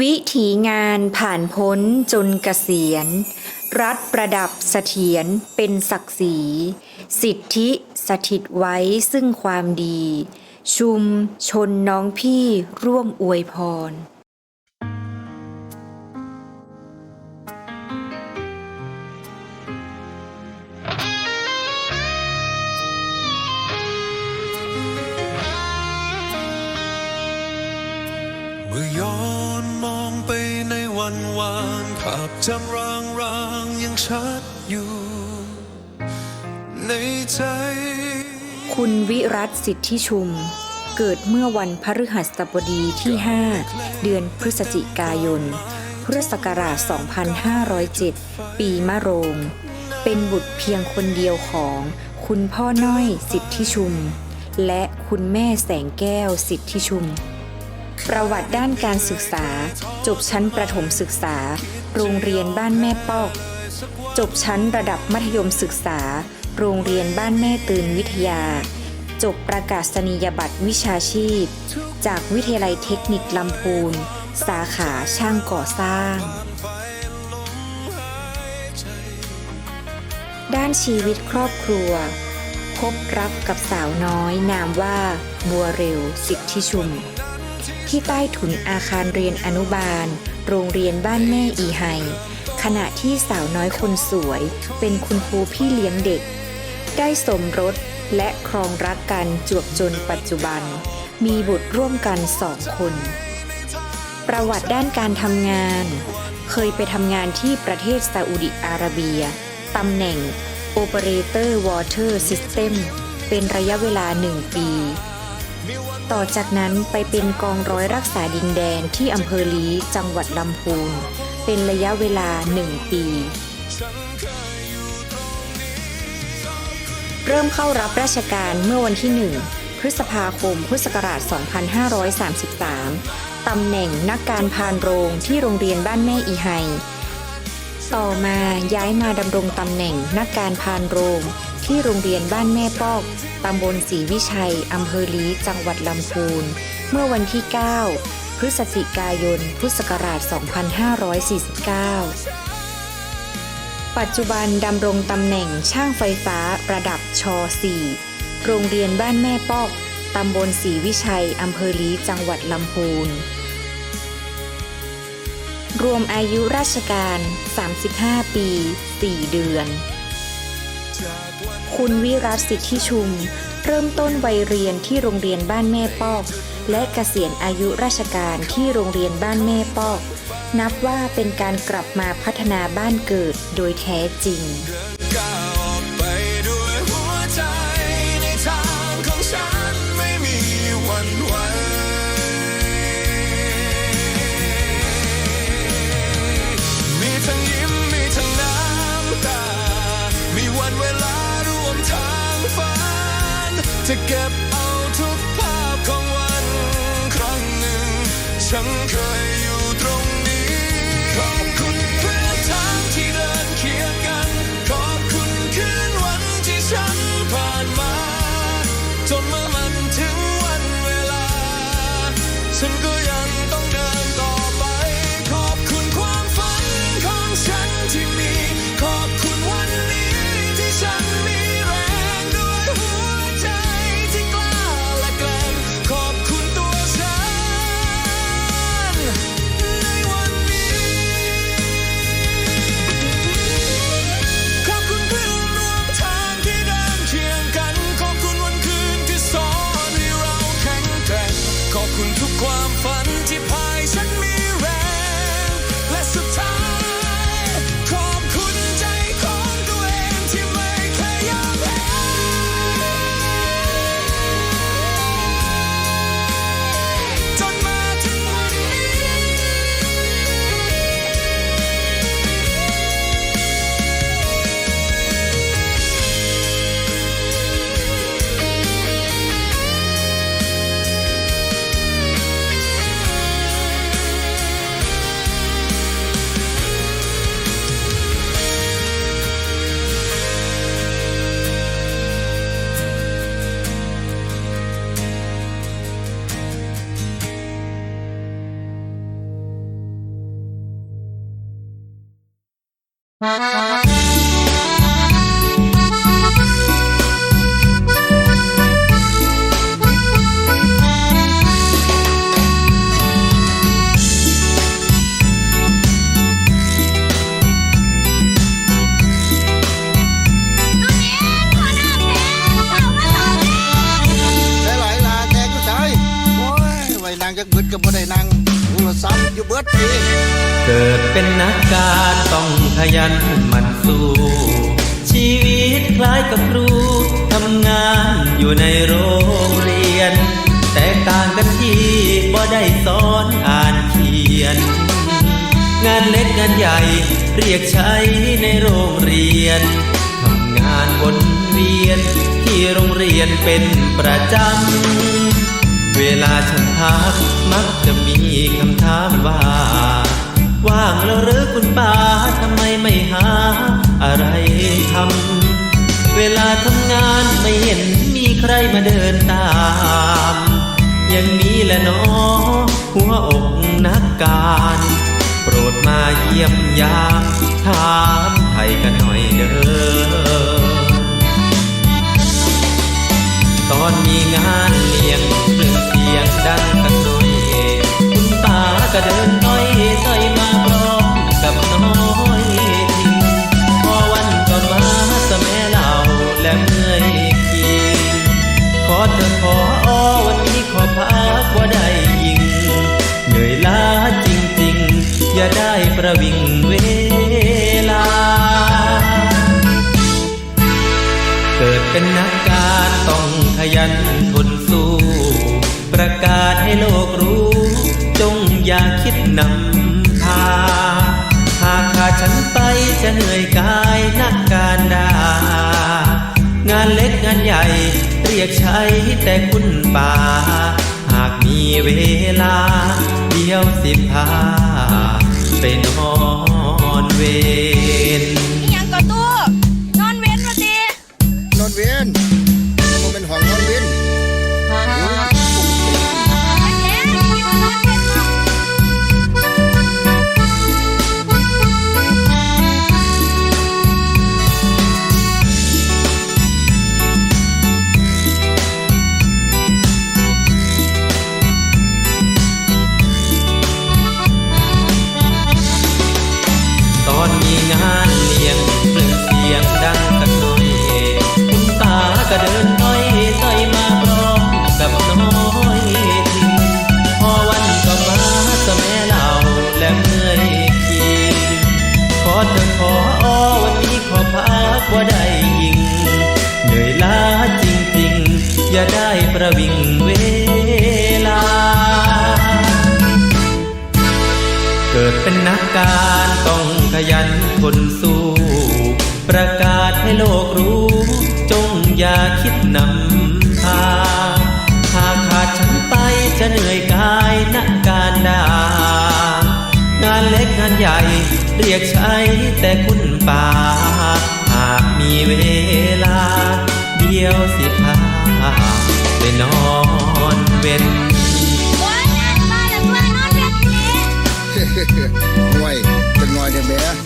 วิถีงานผ่านพ้นจนเกษียณ รัฐประดับเสถียรเป็นศักดิ์ศรี สิทธิสถิตไว้ซึ่งความดี ชุมชนน้องพี่ร่วมอวยพร จำรางรางยังชัดอยู่ ในใจ คุณวิรัตสิทธิชุม เกิดเมื่อวันพฤหัสบดีที่ 5 เดือนพฤศจิกายน พุทธศักราช 2507 ปีมะโรง เป็นบุตรเพียงคนเดียวของคุณพ่อน้อยสิทธิชุม และคุณแม่แสงแก้วสิทธิชุมประวัติด้านการศึกษา จบชั้นประถมศึกษา โรงเรียนบ้านแม่ปอก จบชั้นระดับมัธยมศึกษา โรงเรียนบ้านแม่ตื่นวิทยา จบประกาศนียบัตรวิชาชีพ จากวิทยาลัยเทคนิคลำพูน สาขาช่างก่อสร้าง ด้านชีวิตครอบครัว พบรักกับสาวน้อยนามว่าบัวเร็วสิทธิชุม ที่ใต้ถุนอาคารเรียนอนุบาล โรงเรียนบ้านแม่อีไฮขณะที่สาวน้อยคนสวย เป็นคุณครูพี่เลี้ยงเด็ก ได้สมรสและครองรักกันจวบจนปัจจุบัน มีบุตรร่วมกันสองคน ประวัติด้านการทำงาน เคยไปทำงานที่ประเทศซาอุดิอาระเบียตำแหน่ง Operator Water System เป็นระยะเวลาหนึ่งปี ต่อจากนั้นไปเป็นกองร้อยรักษาดินแดนที่อำเภอลีจังหวัดลำพูน เป็นระยะเวลาหนึ่งปี เริ่มเข้ารับราชการเมื่อวันที่1พฤษภาคมพุทธศักราช 2533 ตำแหน่งนักการพานโรงที่โรงเรียนบ้านแม่อีไฮต่อมาย้ายมาดำรงตำแหน่งนักการพานโรง ที่โรงเรียนบ้านแม่ปอก ตำบลศรีวิชัย อำเภอลีจังหวัดลำพูน เมื่อวันที่ 9 พฤศจิกายน พุทธศักราช 2549 ปัจจุบันดำรงตำแหน่งช่างไฟฟ้าระดับช .4 โรงเรียนบ้านแม่ปอก ตำบลศรีวิชัย อำเภอลีจังหวัดลำพูน รวมอายุราชการ 35 ปี 4 เดือน คุณวิรัตสิทธิชุม เริ่มต้นวัยเรียนที่โรงเรียนบ้านแม่ปอก และเกษียณอายุราชการที่โรงเรียนบ้านแม่ปอก นับว่าเป็นการกลับมาพัฒนาบ้านเกิดโดยแท้จริง นจ นางจักบึดก็บ่ได้นางโทรศัพท์อยู่เบิดทีเกิดเป็นนักการต้องขยันหมันสู้ ชีวิตคล้ายกับครูทำงานอยู่ในโรงเรียน แต่ต่างกันที่บ่ได้สอนอ่านเขียน งานเล็กงานใหญ่เรียกใช้ในโรงเรียนทำงานวนเวียนที่โรงเรียนเป็นประจำ เวลาฉันพักมักจะมีคำถามว่า ว่างแล้วหรือคุณป้าทำไมไม่หา อะไรทำเวลาทำงานไม่เห็นมีใครมาเดินตาม อย่างนี้แหละเนาะหัวอกนักการ โปรดมาเยี่ยมยามถาม ขออขออ้อวันนี้ขอพักว่าได้ยิง เหนื่อยล้าจริงๆ อย่าได้ประวิงเวลา เกิดเป็นนักการต้องขยันทนสู้ ประกาศให้โลกรู้ จงอย่าคิดนำพาหากขาดฉันไปจะเหนื่อยกายนักการดา งานใหญ่ เรียกใช้แต่คุณป่า หากมีเวลา เดียวสิพาไปนอนเวร เธอขออ้อวันนี้ขอพักว่าได้ยิงเหนื่อยล้าจริงๆ อย่าได้ประวิงเวลา เกิดเป็นนักการต้องขยันทนสู้ ประกาศให้โลกรู้ จงอย่าคิดนำพาหากขาดฉันไปจะเหนื่อยกายนักการดางานเล็กงานใหญ่ เรียกใช้แต่คุณป่า หากมีเวลา เดียวสิพาไปนอนเว้นโอ้ยงานมาแล้วตัวนอนเป็นสิห่วยจังน้อยเนี่ยแม่